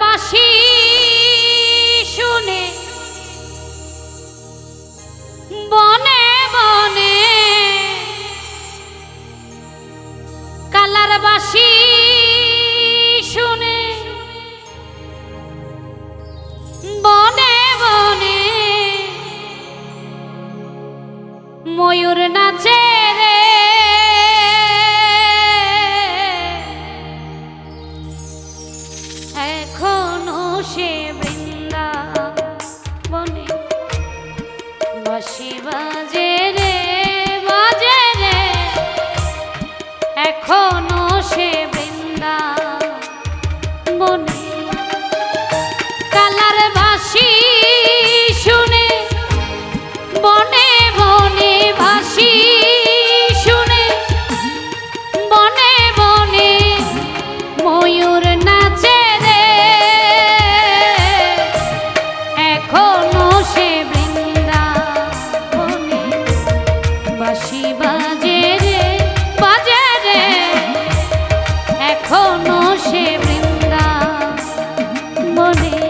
বাসী এখনও সে বৃন্দা বনে। বাসি বাজে রে বাজে রে। এখনও সে বৃন্দা বনে। কালার বাসি me.